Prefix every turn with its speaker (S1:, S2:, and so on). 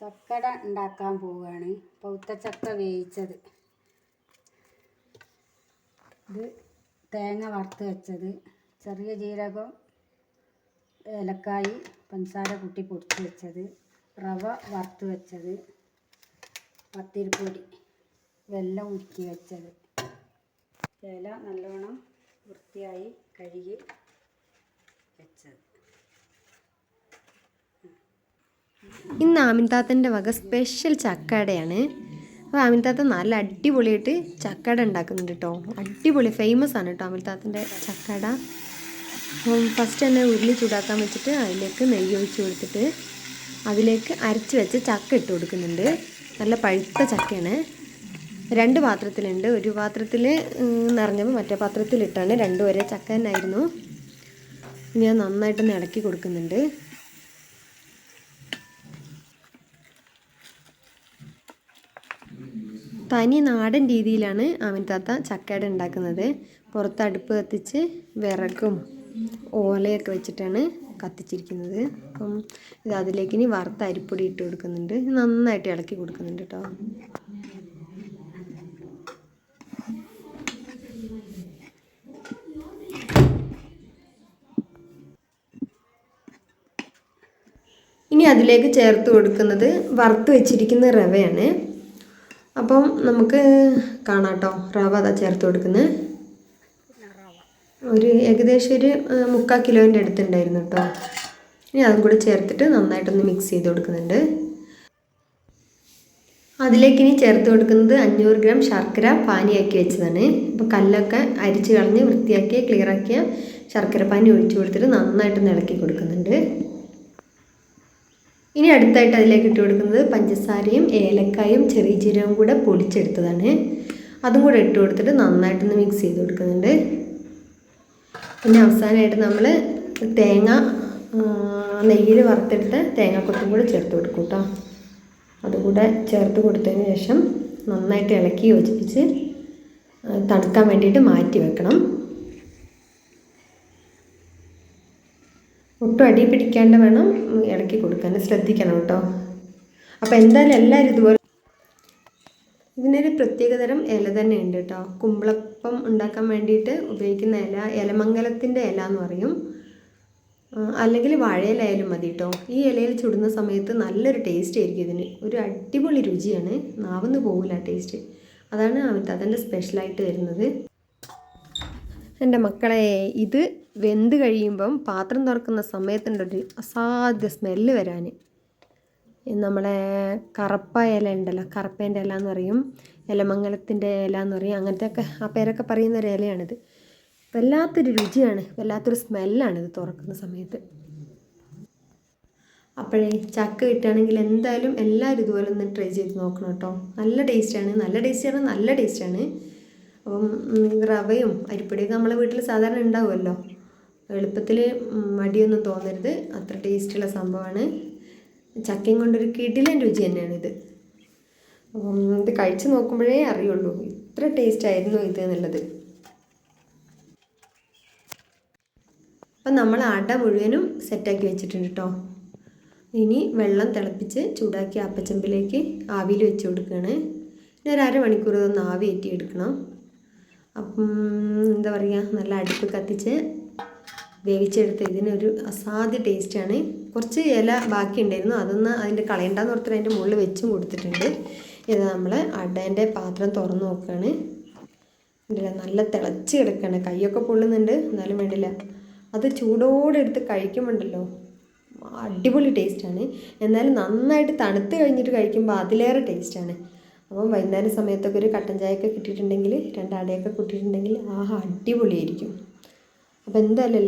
S1: ചക്കട ഉണ്ടാക്കാൻ പോവുകയാണ്. പൗത്ത ചക്ക വേവിച്ചത്. ഇത് തേങ്ങ വറുത്ത് വെച്ചത്. ചെറിയ ജീരകം ഏലക്കായി പഞ്ചസാര കൂട്ടി പൊടിച്ച് വെച്ചത്. റവ വറുത്ത് വെച്ചത്. പത്തിരിപ്പൊടി വെല്ലം ഉരുക്കി വെച്ചത്. ഇല നല്ലോണം വൃത്തിയായി കഴുകി വെച്ചത്.
S2: ഇന്ന് ആമിൻതാത്തന്റെ വക സ്പെഷ്യൽ ചക്കടയാണ്. അപ്പോൾ ആമിൻതാത്ത നല്ല അടിപൊളിയായിട്ട് ചക്കട ഉണ്ടാക്കുന്നുണ്ട് കേട്ടോ അടിപൊളി ഫേമസ് ആണ് കേട്ടോ ആമിൻതാത്തന്റെ ചക്കട. അപ്പം ഫസ്റ്റ് തന്നെ ഉരുളി ചൂടാക്കാൻ വെച്ചിട്ട് അതിലേക്ക് നെയ്യ് ഒഴിച്ച് കൊടുത്തിട്ട് അതിലേക്ക് അരച്ച് വെച്ച് ചക്ക ഇട്ട് കൊടുക്കുന്നുണ്ട്. നല്ല പഴുത്ത ചക്കയാണ്. രണ്ട് പാത്രത്തിലുണ്ട്. ഒരു പാത്രത്തിൽ നിറഞ്ഞപ്പോൾ മറ്റേ പാത്രത്തിലിട്ടാണ് രണ്ടുപേരെ ചക്ക തന്നെ ആയിരുന്നു ഞാൻ നന്നായിട്ടൊന്ന് ഇളക്കി കൊടുക്കുന്നുണ്ട്. തനി നാടൻ രീതിയിലാണ് ആമിൻ താത്ത ചക്കയുടെ ഉണ്ടാക്കുന്നത്. പുറത്ത് അടുപ്പ് കത്തിച്ച് വിറകും ഓലയൊക്കെ വെച്ചിട്ടാണ് കത്തിച്ചിരിക്കുന്നത്. അപ്പം ഇത് അതിലേക്ക് ഇനി വറുത്ത അരിപ്പൊടി ഇട്ട് കൊടുക്കുന്നുണ്ട്. നന്നായിട്ട് ഇളക്കി കൊടുക്കുന്നുണ്ട് കേട്ടോ. ഇനി അതിലേക്ക് ചേർത്ത് കൊടുക്കുന്നത് വറുത്ത് വെച്ചിരിക്കുന്ന റവയാണ്. അപ്പം നമുക്ക് കാണാം കേട്ടോ റവ അതാ ചേർത്ത് കൊടുക്കുന്നത് ഒരു ഏകദേശം ഒരു മുക്കാൽ കിലോന്റെ അടുത്തുണ്ടായിരുന്നു കേട്ടോ ഇനി അതും കൂടി ചേർത്തിട്ട് നന്നായിട്ടൊന്ന് മിക്സ് ചെയ്ത് കൊടുക്കുന്നുണ്ട്. അതിലേക്ക് ഇനി ചേർത്ത് കൊടുക്കുന്നത് അഞ്ഞൂറ് ഗ്രാം ശർക്കര പാനിയാക്കി വെച്ചതാണ്. അപ്പോൾ കല്ലൊക്കെ അരിച്ച് കളഞ്ഞ് വൃത്തിയാക്കി ക്ലിയറാക്കിയ ശർക്കര പാനി ഒഴിച്ചു കൊടുത്തിട്ട് നന്നായിട്ടൊന്ന് ഇളക്കി കൊടുക്കുന്നുണ്ട്. ഇനി അടുത്തായിട്ട് അതിലേക്ക് ഇട്ട് കൊടുക്കുന്നത് പഞ്ചസാരയും ഏലക്കായും ചെറിയ ജീരകവും കൂടെ പൊടിച്ചെടുത്തതാണ്. അതും കൂടെ ഇട്ട് കൊടുത്തിട്ട് നന്നായിട്ടൊന്ന് മിക്സ് ചെയ്ത് കൊടുക്കുന്നുണ്ട്. പിന്നെ അവസാനമായിട്ട് നമ്മൾ തേങ്ങ നെയ്യിൽ വറുത്തെടുത്ത തേങ്ങാക്കൊത്തും കൂടെ ചേർത്ത് കൊടുക്കും കേട്ടോ അതുകൂടെ ചേർത്ത് കൊടുത്തതിന് ശേഷം നന്നായിട്ട് ഇളക്കി യോജിപ്പിച്ച് തണുക്കാൻ വേണ്ടിയിട്ട് മാറ്റി വെക്കണം. ഒട്ടും അടി പിടിക്കാണ്ട് വേണം ഇളക്കി കൊടുക്കാൻ. ശ്രദ്ധിക്കണം കേട്ടോ. അപ്പോൾ എന്തായാലും എല്ലാവരും ഇതുപോലെ ഇതിനൊരു പ്രത്യേകതരം ഇല തന്നെ ഉണ്ട് കേട്ടോ. കുമ്പളപ്പം ഉണ്ടാക്കാൻ വേണ്ടിയിട്ട് ഉപയോഗിക്കുന്ന ഇല ഇലമംഗലത്തിന്റെ ഇല എന്ന് പറയും. അല്ലെങ്കിൽ വാഴയിലായാലും മതി കേട്ടോ. ഈ ഇലയിൽ ചുടുന്ന സമയത്ത് നല്ലൊരു ടേസ്റ്റ് ആയിരിക്കും ഇതിന്. ഒരു അടിപൊളി രുചിയാണ്. നാവുന്ന് പോകില്ല ടേസ്റ്റ് അതാണ് അതിന്റെ സ്പെഷ്യലായിട്ട് വരുന്നത്. എന്റെ മക്കളെ ഇത് വെന്ത് കഴിയുമ്പം പാത്രം തുറക്കുന്ന സമയത്തിന്റെ ഒരു അസാധ്യ സ്മെല്ല് വരാൻ നമ്മളെ കറപ്പ ഇല ഉണ്ടല്ലോ കറപ്പേന്റെ ഇല എന്ന് പറയും ഇലമംഗലത്തിന്റെ ഇല എന്ന് പറയും അങ്ങനത്തെ ഒക്കെ ആ പേരൊക്കെ പറയുന്ന ഒരു ഇലയാണിത്. വല്ലാത്തൊരു രുചിയാണ് വല്ലാത്തൊരു സ്മെല്ലാണിത് തുറക്കുന്ന സമയത്ത്. അപ്പോഴേ ചക്ക കിട്ടുകയാണെങ്കിൽ എന്തായാലും എല്ലാവരും ഇതുപോലെ ഒന്ന് ട്രൈ ചെയ്ത് നോക്കണം കേട്ടോ. നല്ല ടേസ്റ്റാണ് നല്ല ടേസ്റ്റാണ് നല്ല ടേസ്റ്റാണ് അപ്പം റവയും അരിപ്പൊടിയൊക്കെ നമ്മളെ വീട്ടിൽ സാധാരണ ഉണ്ടാവുമല്ലോ. എളുപ്പത്തിൽ മടിയൊന്നും തോന്നരുത്. അത്ര ടേസ്റ്റുള്ള സംഭവമാണ്. ചക്കയും കൊണ്ടൊരു കിടിലൻ രുചി തന്നെയാണിത്. അപ്പം ഇത് കഴിച്ച് നോക്കുമ്പോഴേ അറിയുള്ളൂ. ഇത്ര ടേസ്റ്റ് ആയിരുന്നു ഇത് എന്നുള്ളത്. അപ്പം നമ്മൾ അട മുഴുവനും സെറ്റാക്കി വെച്ചിട്ടുണ്ട് കേട്ടോ. ഇനി വെള്ളം തിളപ്പിച്ച് ചൂടാക്കി അപ്പച്ചമ്പിലേക്ക് ആവിയിൽ വെച്ച് കൊടുക്കുകയാണ്. ഇനി ഒരു അരമണിക്കൂർ ഇതൊന്ന് ആവി ഏറ്റിയെടുക്കണം അപ്പം എന്താ പറയുക നല്ല അടുപ്പ് കത്തിച്ച് വേവിച്ചെടുത്ത് ഇതിനൊരു അസാധ്യ ടേസ്റ്റാണ്. കുറച്ച് ഇല ബാക്കി ഉണ്ടായിരുന്നു അതൊന്ന് അതിന്റെ കളയണ്ടെന്ന് ഓർത്തിട്ട് അതിന്റെ മുകളിൽ വെച്ചും കൊടുത്തിട്ടുണ്ട്. ഇത് നമ്മൾ അടേന്റെ പാത്രം തുറന്ന് നോക്കുകയാണ് ഉണ്ടല്ലോ നല്ല തിളച്ച് കിടക്കുകയാണ് കൈയൊക്കെ പൊള്ളുന്നുണ്ട്. എന്നാലും വേണ്ടില്ല. അത് ചൂടോടെ എടുത്ത് കഴിക്കുമ്പോണ്ടല്ലോ. അടിപൊളി ടേസ്റ്റാണ്. എന്നാലും നന്നായിട്ട് തണുത്ത് കഴിഞ്ഞിട്ട് കഴിക്കുമ്പോൾ അതിലേറെ ടേസ്റ്റാണ്. അപ്പം വൈകുന്നേരം സമയത്തൊക്കെ ഒരു കട്ടൻ ചായയൊക്കെ കിട്ടിയിട്ടുണ്ടെങ്കിൽ രണ്ടാടയൊക്കെ കിട്ടിയിട്ടുണ്ടെങ്കിൽ ആഹാ അടിപൊളിയായിരിക്കും. അപ്പോൾ എന്തായാലും